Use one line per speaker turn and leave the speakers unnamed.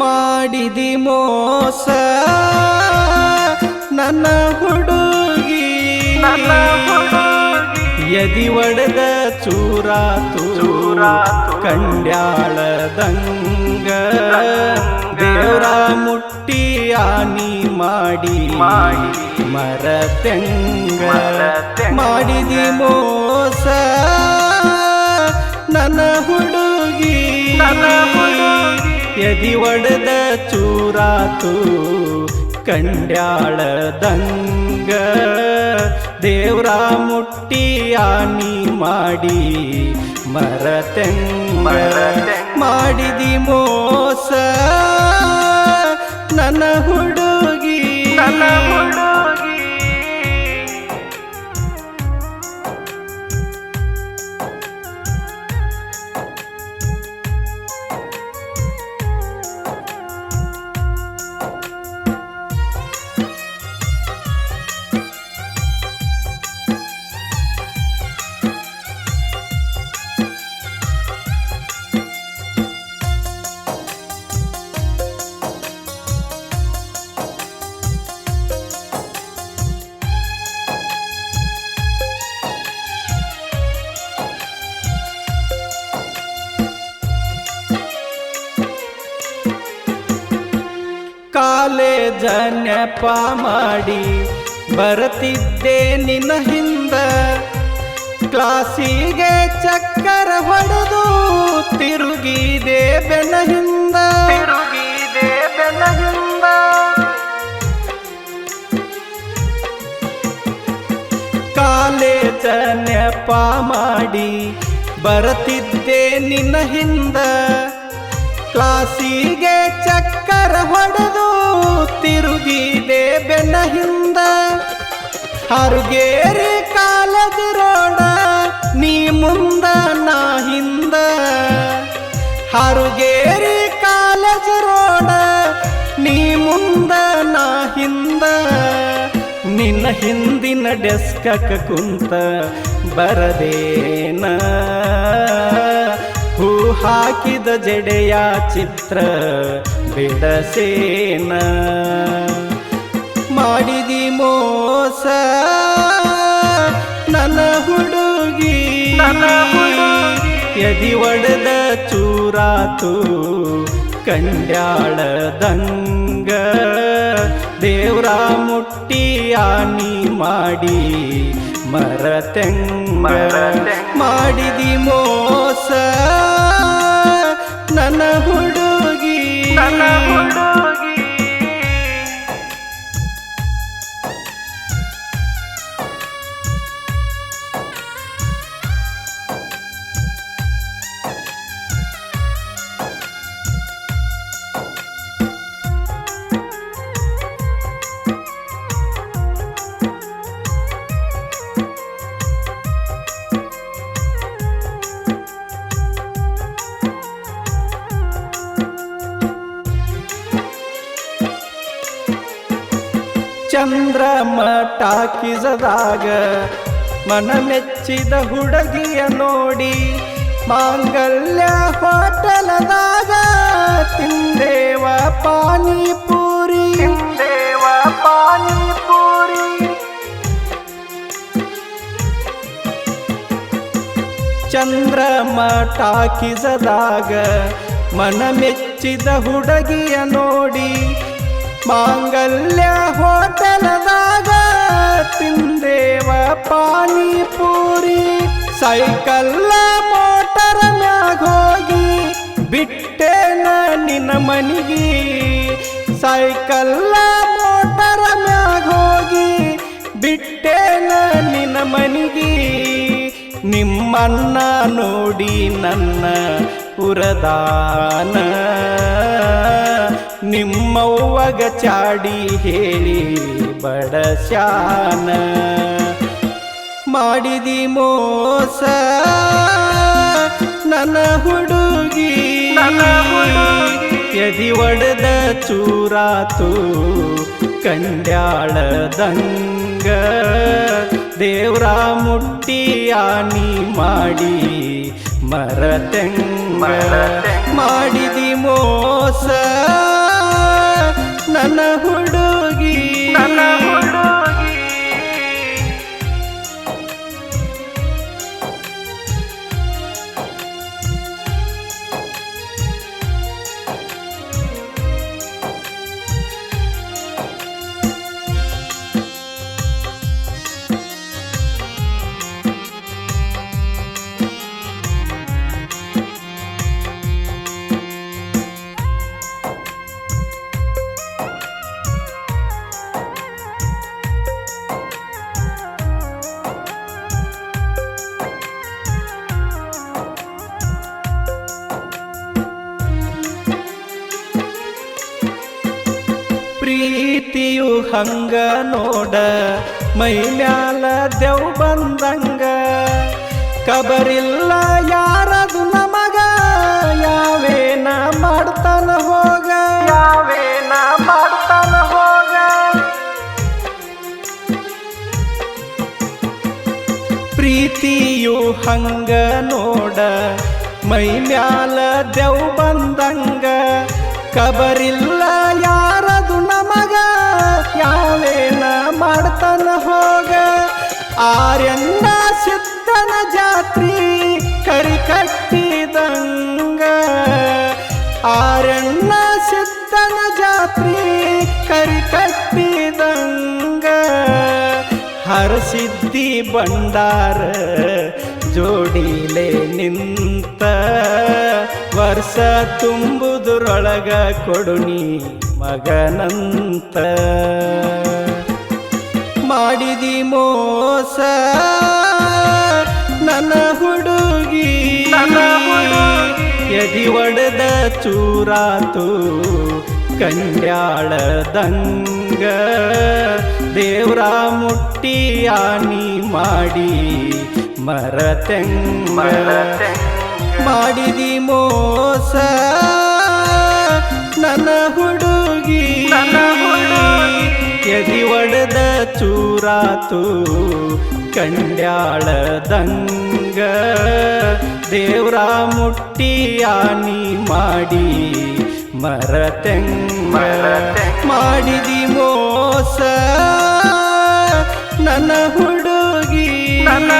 ಮಾಡಿದಿ ಮೋಸ. ನನ್ನ ಹುಡುಗಿ. ಯದಿ ಒಡೆದ ಚೂರ
ತೂರ
ಕಂಡ್ಯಾಳದಂಗ. ದೇವರ ಮುಟ್ಟಿ ಆನಿ ಮಾಡಿ.
ಮಾಡಿ.
ಮರ
ತೆಂಗ
ಮಾಡಿದಿ ಮೋಸ. ನನ್ನ ಹುಡುಗಿ.
ನನ್ನ ಹುಡುಗಿ.
ಎದಿ ಒಡೆದ ಚೂರಾತು ಕಂಡ್ಯಾಳದಂಗ ದೇವ್ರ ಮುಟ್ಟಿ ಆನಿ ಮಾಡಿ
ಮರತೆ.
ಮಾಡಿದಿ ಮೋಸ ಕಾಲೇಜ ಜನಪ ಮಾಡಿ ಬರತಿದ್ದೆ ನಿನ್ನ ಹಿಂದ. ಕ್ಲಾಸಿಗೆ ಚಕ್ಕರ ಹೊಡೆದು ತಿರುಗಿದೆ ಬೆನ್ನ ಹಿಂದ.
ತಿರುಗಿದೆ ಬೆನ್ನಹಿಂದ
ಕಾಲೆ ಜನಪ ಮಾಡಿ ಬರತಿದ್ದೆ ನಿನ್ನ ಹಿಂದ. ಕ್ಲಾಸಿಗೆ ಚಕ್ಕರ ಹೊಡೆದು ತಿರುಗಿದೆ ಬೆನ್ನ ಹಿಂದ ಹರುಗೇರಿ ಕಾಲದಿರೋಣ, ನೀ ಮುಂದ ನಾ ಹಿಂದ. ಹರುಗೇರಿ ಕಾಲದಿರೋಣ, ನೀ ಮುಂದ ನಾ ಹಿಂದ. ನಿನ್ನ ಹಿಂದಿನ ಡೆಸ್ಕ ಕುಂತ ಬರದೇನ? ಹೂ ಹಾಕಿದ ಜಡೆಯ ಚಿತ್ರ ಬಿಡಸೇನ ಮಾಡಿದಿ ಮೋಸ. ನನ್ನ ಹುಡುಗಿ. ಎದಿ ಒಡೆದ ಚೂರಾತು. ಕಂಡ್ಯಾಳದಂಗ. ದೇವ್ರ ಮುಟ್ಟಿ ಆನಿ ಮಾಡಿ ಮರತೆಂಗ.
ಮರತೆಂಗ.
ಮಾಡಿದಿ ಮೋಸ. ನನ್ನ ಹುಡುಗಿ
ನನ್ನ ಹುಡುಗಿ
ಮಟಾಕಿಸದಾಗ ಟಾಕಿಸದಾಗ ಮನ ಮೆಚ್ಚಿದ ಹುಡುಗಿಯ ನೋಡಿ ಮಾಂಗಲ್ಯ ಹೋಟಲದಾಗ ತಿಂದೇವ ಪಾನಿಪುರಿ.
ದೇವ ಪಾನಿಪುರಿ.
ಚಂದ್ರ ಟಾಕಿಸದಾಗ ಮನ ಮೆಚ್ಚಿದ ಹುಡುಗಿಯ ನೋಡಿ ಮಾಂಗಲ್ಯ ಹೋಟೆಲದಾಗ ತಿಂದೇವ ಪಾನಿ ಪೂರಿ ಸೈಕಲ್ಲ ಮೋಟರ್ ಮ್ಯಾಗ ಹೋಗಿ ಬಿಟ್ಟೇನ ನಿನ್ನ ಮನಿಗಿ. ಸೈಕಲ್ಲ ಮೋಟರ್ ಮ್ಯಾಗ ಹೋಗಿ ಬಿಟ್ಟೇನ ನಿನ್ನ ಮನಿಗಿ. ನಿಮ್ಮನ್ನ ನೋಡಿ ನನ್ನ ಉರದಾನ ನಿಮ್ಮವ್ವಗ ಚಾಡಿ ಹೇಳಿ ಬಡಸ್ಯಾನ ಮಾಡಿದಿ ಮೋಸ ನನ್ನ ಹುಡುಗಿ. ಎದಿ ಒಡೆದ ಚೂರಾತು ಕಂಡ್ಯಾಳದಂಗ ದೇವ್ರ ಮುಟ್ಟಿ ಆನಿ ಮಾಡಿ ಮರತೆಂಗ. ಮಾಡಿದಿ ಮೋಸ ನನ್ನ ಹುಡುಗಿ ಪ್ರೀತಿಯು ಹಂಗ ನೋಡ ಮೈ ಮ್ಯಾಲ ದೆವ್ ಬಂದಂಗ. ಕಬರಿಲ್ಲ ಯಾರದು ನಮಗ ಯಾವೇನ ಮಾಡ್ತಾನ ಹೋಗ.
ಯಾವೇನ ಮಾಡ್ತಾನ ಹೋಗ.
ಪ್ರೀತಿಯು ಹಂಗ ನೋಡ ಮೈ ಮ್ಯಾಲ ದೆವ್ ಬಂದಂಗ. ಕಬರಿಲ್ಲ ಯಾವೇನ ಮಾಡ್ತಾನ ಹೋಗ? ಆರ್ಯನ್ನ ಸಿದ್ಧನ ಜಾತ್ರಿ ಕರಿ ಕಟ್ಟಿದಂಗ. ಆರ್ಯನ್ನ ಸಿದ್ಧನ ಜಾತ್ರಿ ಕರಿ ಕಟ್ಟಿದಂಗ. ಹರಸಿದ್ದಿ ಬಂಡಾರ ಜೋಡಿಲೆ ನಿಂತ ವರ್ಷ ತುಂಬುದುರೊಳಗ ಕೊಡುನಿ ಮಗನಂತ. ಮಾಡಿದಿ ಮೋಸ ನನ್ನ ಹುಡುಗಿ. ಎದಿ ಒಡೆದ ಚೂರಾತು ಕಂಡ್ಯಾಳದಂಗ. ದೇವ್ರ ಮುಟ್ಟಿ ಆನಿ ಮಾಡಿ ಮರತೆಂಗ. ಮಾಡಿದಿ ಮೋಸ
ನನ್ನ ಹುಡುಗಿ.
ಎದಿ ಒಡೆದ ಚೂರಾತು ಕಂಡ್ಯಾಳದಂಗ ದೇವ್ರ ಮುಟ್ಟಿ ಆನಿ ಮಾಡಿ ಮರತೆಂಗ
ಮರತೆಂಗ.
ಮಾಡಿದಿ ಮೋಸ ನನ್ನ ಹುಡುಗಿ
ನನ್ನ